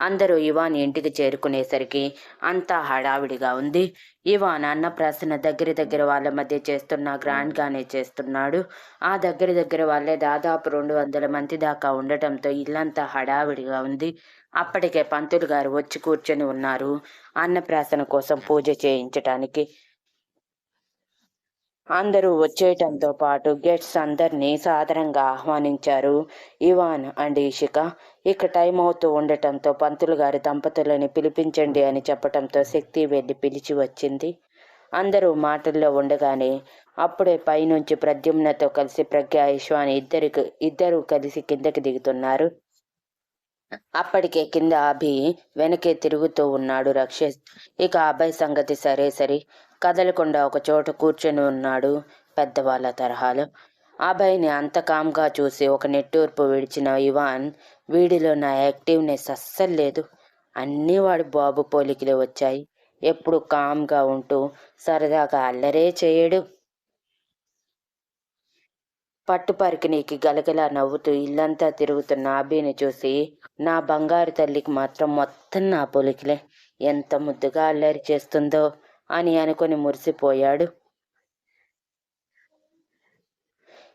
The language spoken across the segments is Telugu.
అందరూ ఇవాన్ ఇంటికి చేరుకునేసరికి అంతా హడావిడిగా ఉంది. ఇవాన్ అన్నప్రాసన దగ్గర దగ్గర వాళ్ళ మధ్య చేస్తున్న గ్రాండ్గానే చేస్తున్నాడు. ఆ దగ్గర దగ్గర వాళ్ళే దాదాపు రెండు వందల మంది దాకా ఉండటంతో ఇల్లంతా హడావిడిగా ఉంది. అప్పటికే పంతులు గారు వచ్చి కూర్చొని ఉన్నారు. అన్నప్రాసన కోసం పూజ చేయించటానికి అందరూ వచ్చేయటంతో పాటు గెట్స్ అందరినీ సాదరంగా ఆహ్వానించారు. ఇవాన్ అండ్ ఇషిక ఇక టైం అవుతూ ఉండటంతో పంతులు గారి దంపతులని పిలిపించండి అని చెప్పటంతో శక్తి వెళ్ళి పిలిచి వచ్చింది. అందరూ మాటల్లో ఉండగానే అప్పుడే పైనుంచి ప్రద్యుమ్నతో కలిసి ప్రజ్ఞ ఇశ్వాని ఇద్దరికి ఇద్దరూ కలిసి కిందకి దిగుతున్నారు. అప్పటికే కింద అభి వెనకే తిరుగుతూ ఉన్నాడు రక్షిత్ ఇక అభయ్ సంగతి సరే సరి. కదలకుండా ఒక చోట కూర్చొని ఉన్నాడు పెద్దవాళ్ళ తరహాలో. అభయ్ని అంత కామ్గా చూసి ఒక నెట్టూర్పు విడిచిన ఇవాన్ వీడిలో నా యాక్టివ్నెస్ అస్సలు లేదు. అన్నీ వాడి బాబు పోలికలే వచ్చాయి. ఎప్పుడు కామ్గా ఉంటూ సరదాగా అల్లరే చేయడు. పట్టుపరికినీకి గలగలా నవ్వుతూ ఇల్లంతా తిరుగుతున్న అభిని చూసి నా బంగారు తల్లికి మాత్రం మొత్తం నా పొలికిలే. ఎంత ముద్దుగా అల్లరి చేస్తుందో. అని అనుకుని మురిసిపోయాడు.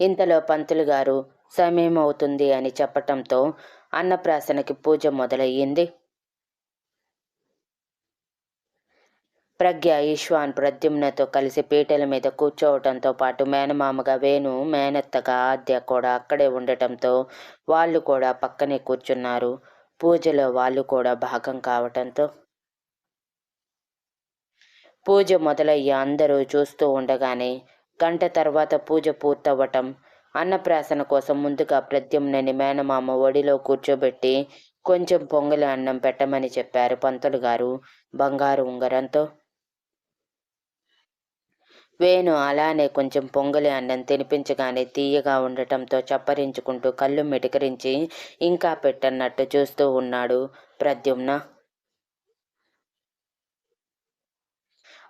ఇంతలో పంతులు గారు సమయం అవుతుంది అని చెప్పటంతో అన్నప్రాసనకి పూజ మొదలయ్యింది. ప్రజ్ఞ ఈశ్వాన్ ప్రద్యుమ్నతో కలిసి పీటల మీద కూర్చోవటంతో పాటు మేనమామగా వేణు మేనత్తగా ఆద్య కూడా అక్కడే ఉండటంతో వాళ్ళు కూడా పక్కనే కూర్చున్నారు. పూజలో వాళ్ళు కూడా భాగం కావటంతో పూజ మొదలయ్యి అందరూ చూస్తూ ఉండగానే గంట తర్వాత పూజ పూర్తవ్వటం అన్నప్రాసన కోసం ముందుగా ప్రద్యుమ్నని మేనమామ ఒడిలో కూర్చోబెట్టి కొంచెం పొంగలి అన్నం పెట్టమని చెప్పారు పంతులు గారు బంగారు ఉంగరంతో. వేణు అలానే కొంచెం పొంగలి అన్నం తినిపించగానే తీయగా ఉండటంతో చప్పరించుకుంటూ కళ్ళు మిటకరించి ఇంకా పెట్టన్నట్టు చూస్తూ ఉన్నాడు ప్రద్యుమ్న.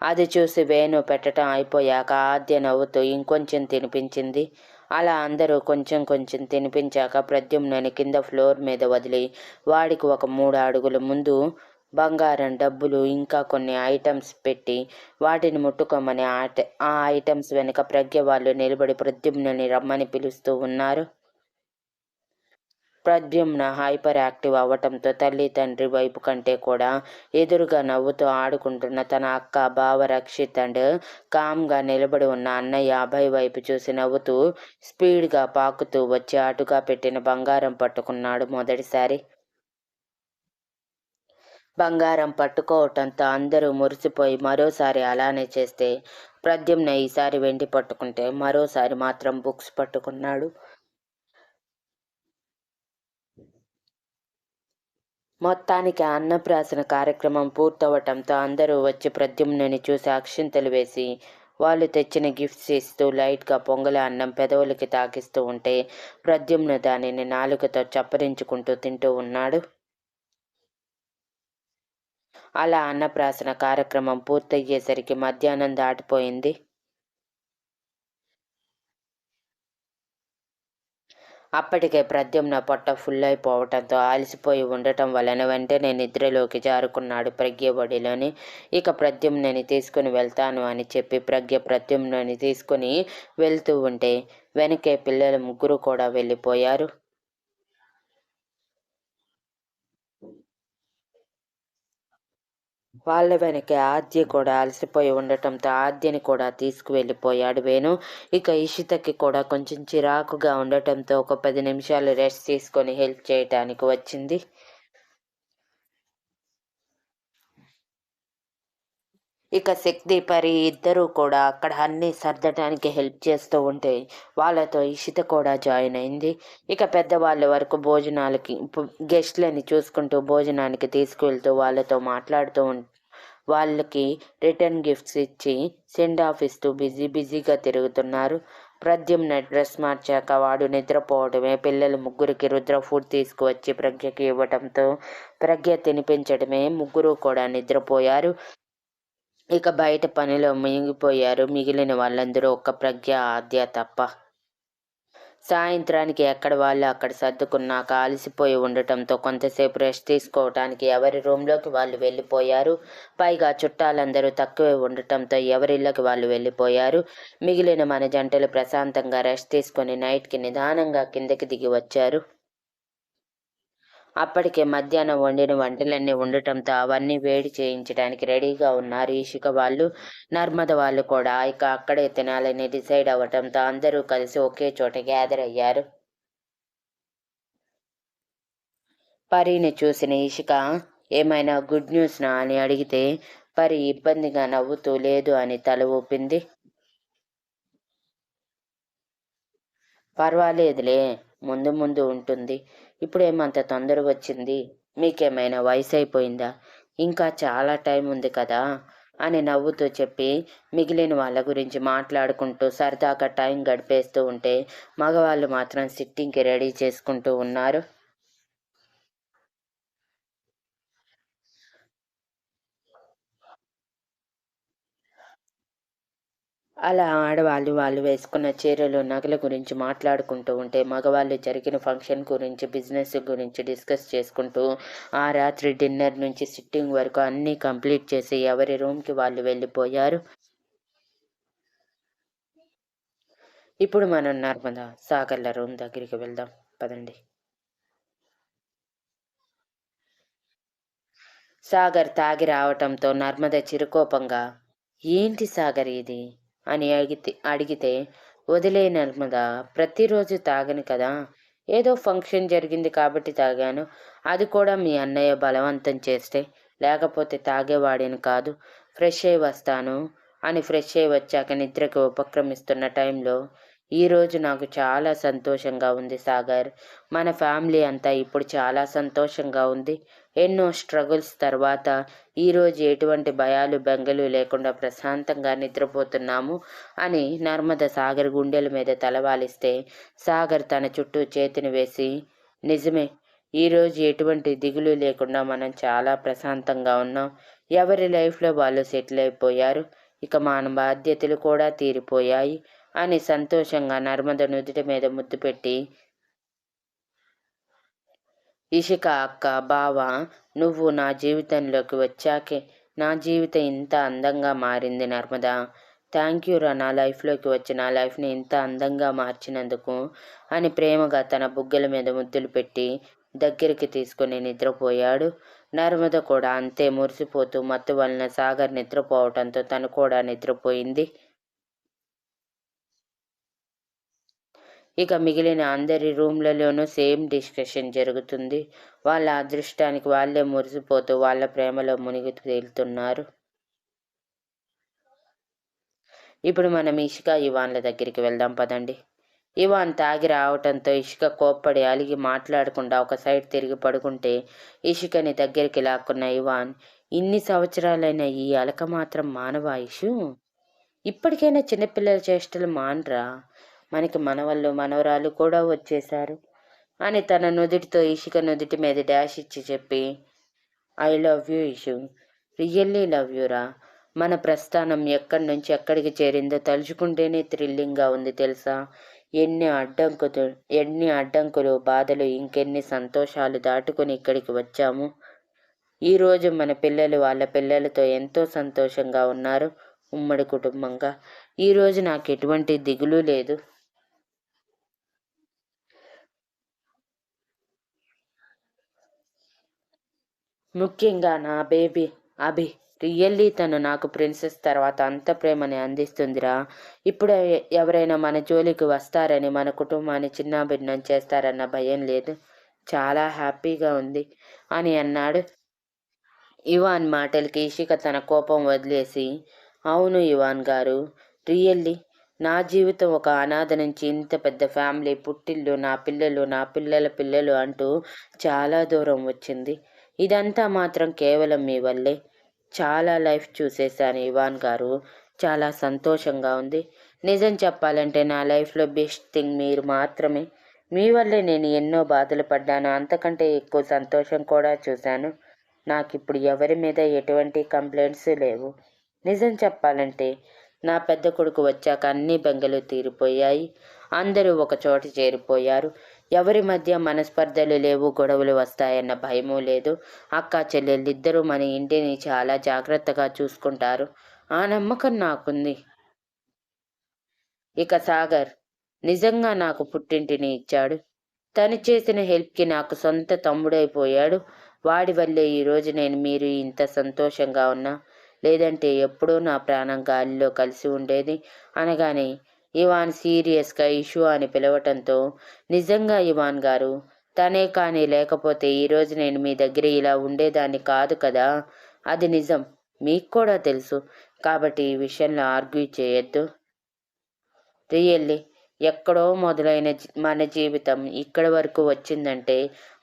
అది చూసి వేణు పెట్టడం అయిపోయాక ఆద్య నవ్వుతూ ఇంకొంచెం తినిపించింది. అలా అందరూ కొంచెం కొంచెం తినిపించాక ప్రద్యుమ్నని కింద ఫ్లోర్ మీద వదిలి వాడికి ఒక మూడు అడుగుల ముందు బంగారం డబ్బులు ఇంకా కొన్ని ఐటమ్స్ పెట్టి వాటిని ముట్టుకోమని ఆ ఐటమ్స్ వెనుక ప్రజ్ఞ వాళ్ళు నిలబడి ప్రద్యుమ్నని రమ్మని పిలుస్తూ ఉన్నారు. ప్రద్యుమ్న హైపర్ యాక్టివ్ అవ్వటంతో తల్లి తండ్రి వైపు కంటే కూడా ఎదురుగా నవ్వుతూ ఆడుకుంటున్న తన అక్క బావ రక్షిత్ అండ్ కామ్గా నిలబడి ఉన్న అన్నయ్య అభయ్ వైపు చూసి నవ్వుతూ స్పీడ్గా పాకుతూ వచ్చి అటుగా పెట్టిన బంగారం పట్టుకున్నాడు మొదటిసారి. బంగారం పట్టుకోవటంతో అందరూ మురిసిపోయి మరోసారి అలానే చేస్తే ప్రద్యుమ్న ఈసారి వెండి పట్టుకుంటే మరోసారి మాత్రం బుక్స్ పట్టుకున్నాడు. మొత్తానికి అన్నప్రాసన కార్యక్రమం పూర్తవటంతో అందరూ వచ్చి ప్రద్యుమ్నని చూసి అక్షింతలు వేసి వాళ్ళు తెచ్చిన గిఫ్ట్స్ ఇస్తూ లైట్గా పొంగల అన్నం పెదవులకి తాకిస్తూ ఉంటే ప్రద్యుమ్న దానిని నాలుకతో చప్పరించుకుంటూ తింటూ ఉన్నాడు. అలా అన్నప్రాసన కార్యక్రమం పూర్తయ్యేసరికి మధ్యాహ్నం దాటిపోయింది. అప్పటికే ప్రద్యుమ్న పొట్ట ఫుల్ అయిపోవటంతో అలసిపోయి ఉండటం వలన వెంటనే నిద్రలోకి జారుకున్నాడు ప్రజ్ఞ ఒడిలోని. ఇక ప్రద్యుమ్నని తీసుకుని వెళ్తాను అని చెప్పి ప్రజ్ఞ ప్రద్యుమ్నని తీసుకుని వెళ్తూ ఉంటే వెనకే పిల్లలు ముగ్గురు కూడా వెళ్ళిపోయారు. వాళ్ళ వెనక ఆద్య కూడా అలసిపోయి ఉండటంతో ఆద్యని కూడా తీసుకువెళ్ళిపోయాడు వేణు. ఇక ఇషితకి కూడా కొంచెం చిరాకుగా ఉండటంతో ఒక పది నిమిషాలు రెస్ట్ తీసుకొని హెల్ప్ చేయటానికి వచ్చింది. ఇక శక్తి పరి ఇద్దరూ కూడా అక్కడ అన్ని సర్దటానికి హెల్ప్ చేస్తూ ఉంటే వాళ్ళతో ఇషిత కూడా జాయిన్ అయింది. ఇక పెద్దవాళ్ళ వరకు భోజనాలకి గెస్ట్లని చూసుకుంటూ భోజనానికి తీసుకువెళ్తూ వాళ్ళతో మాట్లాడుతూ వాళ్ళకి రిటర్న్ గిఫ్ట్స్ ఇచ్చి సెండ్ ఆఫ్ ఇస్తూ బిజీ బిజీగా తిరుగుతున్నారు. ప్రద్యుమ్న డ్రెస్ మార్చాక వాడు నిద్రపోవడమే పిల్లలు ముగ్గురికి రుద్ర ఫుడ్ తీసుకువచ్చి ప్రజ్ఞకి ఇవ్వటంతో ప్రజ్ఞ తినిపించడమే ముగ్గురు కూడా నిద్రపోయారు. ఇక బయట పనిలో మునిగిపోయారు మిగిలిన వాళ్ళందరూ ఒక్క ప్రజ్ఞ ఆద్య తప్ప. సాయంత్రానికి ఎక్కడ వాళ్ళు అక్కడ సర్దుకున్నాక అలసిపోయి ఉండటంతో కొంతసేపు రెస్ట్ తీసుకోవటానికి ఎవరి రూమ్లోకి వాళ్ళు వెళ్ళిపోయారు. పైగా చుట్టాలందరూ తక్కువే ఉండటంతో ఎవరిళ్ళకి వాళ్ళు వెళ్ళిపోయారు. మిగిలిన మన జంటలు ప్రశాంతంగా రెస్ట్ తీసుకొని నైట్కి నిదానంగా కిందకి దిగి వచ్చారు. అప్పటికే మధ్యాహ్నం వండిన వంటలన్నీ ఉండటంతో అవన్నీ వేడి చేయించడానికి రెడీగా ఉన్నారు. ఈషిక వాళ్ళు నర్మద వాళ్ళు కూడా. ఇక అక్కడే తినాలని డిసైడ్ అవ్వటంతో అందరూ కలిసి ఒకే చోట గ్యాదర్ అయ్యారు. పరిని చూసిన ఈషిక ఏమైనా గుడ్ న్యూస్నా? అని అడిగితే పరి ఇబ్బందిగా నవ్వుతూ లేదు అని తల ఊపింది. పర్వాలేదులే ముందు ముందు ఉంటుంది. ఇప్పుడేమంత తొందర వచ్చింది మీకేమైనా వయసు అయిపోయిందా ఇంకా చాలా టైం ఉంది కదా? అని నవ్వుతూ చెప్పి మిగిలిన వాళ్ళ గురించి మాట్లాడుకుంటూ సరదాగా టైం గడిపేస్తూ ఉంటే మగవాళ్ళు మాత్రం సిట్టింగ్కి రెడీ చేసుకుంటూ ఉన్నారు. అలా ఆడవాళ్ళు వాళ్ళు వేసుకున్న చీరలు నగల గురించి మాట్లాడుకుంటూ ఉంటే మగవాళ్ళు జరిగిన ఫంక్షన్ గురించి బిజినెస్ గురించి డిస్కస్ చేసుకుంటూ ఆ రాత్రి డిన్నర్ నుంచి సిట్టింగ్ వరకు అన్నీ కంప్లీట్ చేసి ఎవరి రూమ్కి వాళ్ళు వెళ్ళిపోయారు? ఇప్పుడు మనం నర్మదా సాగర్ల రూమ్ దగ్గరికి వెళ్దాం. పదండి. సాగర్ తాగి రావటంతో నర్మద చిరుకోపంగా ఏంటి సాగర్ ఇది? అని అడిగితే అడిగితే వదిలే నర్మదా ప్రతిరోజు తాగను కదా. ఏదో ఫంక్షన్ జరిగింది కాబట్టి తాగాను. అది కూడా మీ అన్నయ్య బలవంతం చేస్తే లేకపోతే తాగేవాడిని కాదు. ఫ్రెష్ అయి వస్తాను అని ఫ్రెష్ అయి వచ్చాక నిద్రకు ఉపక్రమిస్తున్న టైంలో ఈరోజు నాకు చాలా సంతోషంగా ఉంది సాగర్. మన ఫ్యామిలీ అంతా ఇప్పుడు చాలా సంతోషంగా ఉంది. ఎన్నో స్ట్రగుల్స్ తర్వాత ఈరోజు ఎటువంటి భయాలు బెంగలు లేకుండా ప్రశాంతంగా నిద్రపోతున్నాము అని నర్మద సాగర్ గుండెల మీద తలవాలిస్తే సాగర్ తన చుట్టూ చేతిని వేసి నిజమే ఈరోజు ఎటువంటి దిగులు లేకుండా మనం చాలా ప్రశాంతంగా ఉన్నాం. ఎవరి లైఫ్లో వాళ్ళు సెటిల్ అయిపోయారు? ఇక మన బాధ్యతలు కూడా తీరిపోయాయి. అని సంతోషంగా నర్మద నుదుటి మీద ముద్దు పెట్టి ఇషిక అక్క బావ నువ్వు నా జీవితంలోకి వచ్చాకే నా జీవితం ఇంత అందంగా మారింది నర్మదా. థ్యాంక్ యూ రా నా లైఫ్లోకి వచ్చి నా లైఫ్ని ఇంత అందంగా మార్చినందుకు అని ప్రేమగా తన బుగ్గల మీద ముద్దులు పెట్టి దగ్గరికి తీసుకుని నిద్రపోయాడు. నర్మద కూడా అంతే మురిసిపోతూ మత్తు వలన సాగర్ నిద్రపోవటంతో తను కూడా నిద్రపోయింది. ఇక మిగిలిన అందరి రూమ్లలోనూ సేమ్ డిస్కషన్ జరుగుతుంది. వాళ్ళ అదృష్టానికి వాళ్ళే మురిసిపోతూ వాళ్ళ ప్రేమలో మునిగి తేలుతున్నారు. ఇప్పుడు మనం ఇషిక ఇవాన్ల దగ్గరికి వెళ్దాం పదండి. ఇవాన్ తాగి రావటంతో ఇషిక కోప్పడి అలిగి మాట్లాడకుండా ఒక సైడ్ తిరిగి పడుకుంటే ఇషికని దగ్గరికి లాక్కున్న ఇవాన్ ఇన్ని సంవత్సరాలైన ఈ అలక మాత్రం మానవాయుషు ఇప్పటికైనా చిన్నపిల్లల చేష్టలు మానరా? మనకి మనవళ్ళు మనవరాలు కూడా వచ్చేశారు. అని తన నుదుటితో ఇషిక నుదుటి మీద డాష్ ఇచ్చి చెప్పి I love you Ishu really love యూరా మన ప్రస్థానం ఎక్కడి నుంచి ఎక్కడికి చేరిందో తలుచుకుంటేనే థ్రిల్లింగ్గా ఉంది తెలుసా? ఎన్ని అడ్డంకులు ఎన్ని అడ్డంకులు బాధలు ఇంకెన్ని సంతోషాలు దాటుకొని ఇక్కడికి వచ్చాము. ఈరోజు మన పిల్లలు వాళ్ళ పిల్లలతో ఎంతో సంతోషంగా ఉన్నారు ఉమ్మడి కుటుంబంగా. ఈరోజు నాకు ఎటువంటి దిగులు లేదు. ముఖ్యంగా నా బేబీ అభి. రియల్లీ తను నాకు ప్రిన్సెస్ తర్వాత అంత ప్రేమని అందిస్తుందిరా. ఇప్పుడు ఎవరైనా మన జోలికి వస్తారని మన కుటుంబాన్ని చిన్నాభిన్నం చేస్తారన్న భయం లేదు. చాలా హ్యాపీగా ఉంది అని అన్నాడు. ఇవాన్ మాటలకి ఇషిక తన కోపం వదిలేసి అవును ఇవాన్ గారు రియల్లీ నా జీవితం ఒక అనాథ నుంచి ఇంత పెద్ద ఫ్యామిలీ పుట్టిల్లు నా పిల్లలు నా పిల్లల పిల్లలు అంటూ చాలా దూరం వచ్చింది. ఇదంతా మాత్రం కేవలం మీ వల్లే. చాలా లైఫ్ చూసేసాను ఇవాన్ గారు. చాలా సంతోషంగా ఉంది. నిజం చెప్పాలంటే నా లైఫ్లో బెస్ట్ థింగ్ మీరు మాత్రమే. మీ వల్లే నేను ఎన్నో బాధలు పడ్డాను. అంతకంటే ఎక్కువ సంతోషం కూడా చూశాను. నాకు ఇప్పుడు ఎవరి మీద ఎటువంటి కంప్లైంట్స్ లేవు. నిజం చెప్పాలంటే నా పెద్ద కొడుకు వచ్చాక అన్ని బెంగలు తీరిపోయాయి. అందరూ ఒక చోట చేరిపోయారు. ఎవరి మధ్య మనస్పర్ధలు లేవు గొడవలు వస్తాయన్న భయమూ లేదు. అక్క చెల్లెళ్ళిద్దరూ మన ఇంటిని చాలా జాగ్రత్తగా చూసుకుంటారు. ఆ నమ్మకం నాకుంది. ఇక సాగర్ నిజంగా నాకు పుట్టింటిని ఇచ్చాడు. తను చేసిన హెల్ప్కి నాకు సొంత తమ్ముడైపోయాడు. వాడి వల్లే ఈరోజు నేను మీరు ఇంత సంతోషంగా ఉన్నా లేదంటే ఎప్పుడూ నా ప్రాణం గాలిలో కలిసి ఉండేది అనగానే ఇవాన్ సీరియస్గా ఇషు అని పిలవటంతో నిజంగా ఇవాన్ గారు తనే కానీ లేకపోతే ఈరోజు నేను మీ దగ్గర ఇలా ఉండేదాన్ని కాదు కదా? అది నిజం. మీకు కూడా తెలుసు. కాబట్టి ఈ విషయంలో ఆర్గ్యూ చేయొద్దు. రియల్లీ ఎక్కడో మొదలైన మన జీవితం ఇక్కడి వరకు వచ్చిందంటే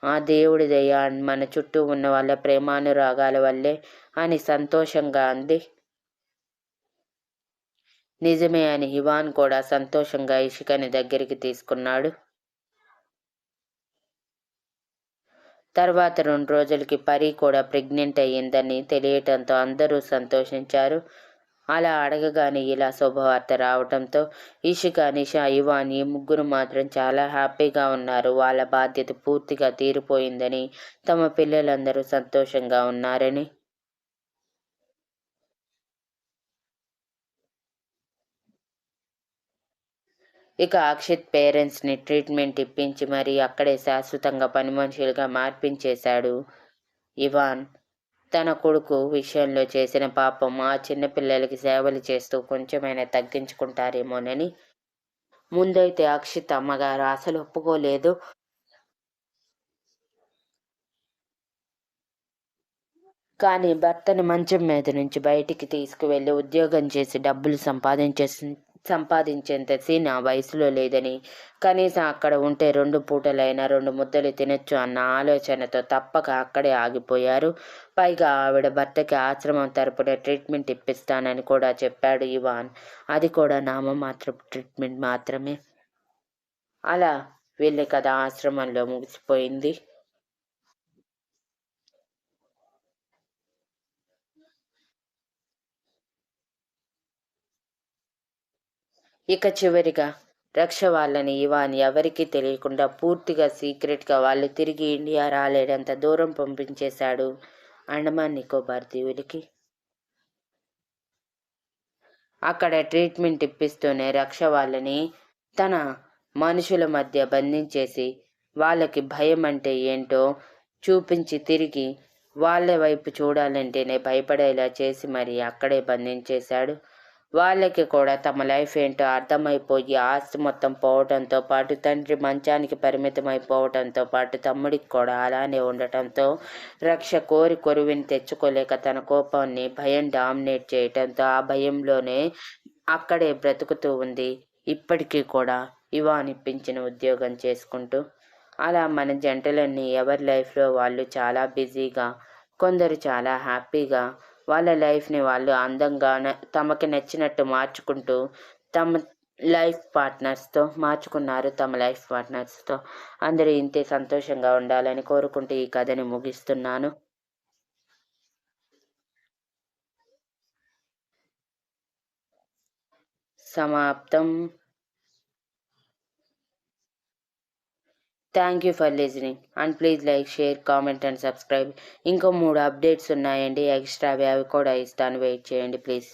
ఆ దేవుడి దయ మన చుట్టూ ఉన్న వాళ్ళ ప్రేమానురాగాల వల్లే అని సంతోషంగా అంది. నిజమే అని ఇవాన్ కూడా సంతోషంగా ఇషికని దగ్గరికి తీసుకున్నాడు. తర్వాత రెండు రోజులకి పరి కూడా ప్రెగ్నెంట్ అయ్యిందని తెలియటంతో అందరూ సంతోషించారు. అలా అడగగానే ఇలా శుభవార్త రావడంతో ఇషిక నిషా ఇవాన్ ఈ ముగ్గురు మాత్రం చాలా హ్యాపీగా ఉన్నారు. వాళ్ళ బాధ్యత పూర్తిగా తీరిపోయిందని తమ పిల్లలందరూ సంతోషంగా ఉన్నారని ఇక అక్షిత్ పేరెంట్స్ని ట్రీట్మెంట్ ఇప్పించి మరీ అక్కడే శాశ్వతంగా పని మనుషులుగా మార్పించేశాడు ఇవాన్. తన కొడుకు విషయంలో చేసిన పాపం ఆ చిన్నపిల్లలకి సేవలు చేస్తూ కొంచెమైనా తగ్గించుకుంటారేమోనని. ముందైతే అక్షిత్ అమ్మగారు అసలు ఒప్పుకోలేదు. కానీ భర్తని మంచం మీద నుంచి బయటికి తీసుకువెళ్ళి ఉద్యోగం చేసి డబ్బులు సంపాదించేసి సంపాదించేంత సీన్ ఆ వయసులో లేదని. కనీసం అక్కడ ఉంటే రెండు పూటలైనా రెండు ముద్దలు తినొచ్చు అన్న ఆలోచనతో తప్పక అక్కడే ఆగిపోయారు. పైగా ఆవిడ భర్తకి ఆశ్రమం తరపున ట్రీట్మెంట్ ఇప్పిస్తానని కూడా చెప్పాడు ఇవాన్. అది కూడా నామమాత్ర ట్రీట్మెంట్ మాత్రమే. అలా వీళ్ళ కథ ఆశ్రమంలో ముగిసిపోయింది. ఇక చివరిగా రక్ష వాళ్ళని ఇవాన్ ఎవరికీ తెలియకుండా పూర్తిగా సీక్రెట్గా వాళ్ళు తిరిగి ఇండియా రాలేడంత దూరం పంపించేశాడు అండమాన్ నికోబార్ దీవులకి. అక్కడ ట్రీట్మెంట్ ఇప్పిస్తూనే రక్ష వాళ్ళని తన మనుషుల మధ్య బంధించేసి వాళ్ళకి భయం అంటే ఏంటో చూపించి తిరిగి వాళ్ళ వైపు చూడాలంటేనే భయపడేలా చేసి మరి అక్కడే బంధించేశాడు. వాళ్ళకి కూడా తమ లైఫ్ ఏంటో అర్థమైపోయి ఆస్తి మొత్తం పోవడంతో పాటు తండ్రి మంచానికి పరిమితం అయిపోవడంతో పాటు తమ్ముడికి కూడా అలానే ఉండటంతో రక్ష కోరి కొరువిని తెచ్చుకోలేక తన కోపాన్ని భయం డామినేట్ చేయటంతో ఆ భయంలోనే అక్కడే బ్రతుకుతూ ఉంది. ఇప్పటికీ కూడా ఇవా అనిపించిన ఉద్యోగం చేసుకుంటూ అలా మన జంటలన్నీ ఎవరి లైఫ్లో వాళ్ళు చాలా బిజీగా కొందరు చాలా హ్యాపీగా వాళ్ళ లైఫ్ని వాళ్ళు అందంగా తమకి నచ్చినట్టు మార్చుకుంటూ తమ లైఫ్ పార్ట్నర్స్తో మార్చుకున్నారు తమ లైఫ్ పార్ట్నర్స్తో అందరూ ఇంతే సంతోషంగా ఉండాలని కోరుకుంటూ ఈ కథని ముగిస్తున్నాను. సమాప్తం. Thank you for listening and please like share comment and subscribe ఇంకో మూడు అప్డేట్స్ ఉన్నాయండి. ఎక్స్ట్రా అవి కూడా ఇస్తాను. వెయిట్ చేయండి ప్లీజ్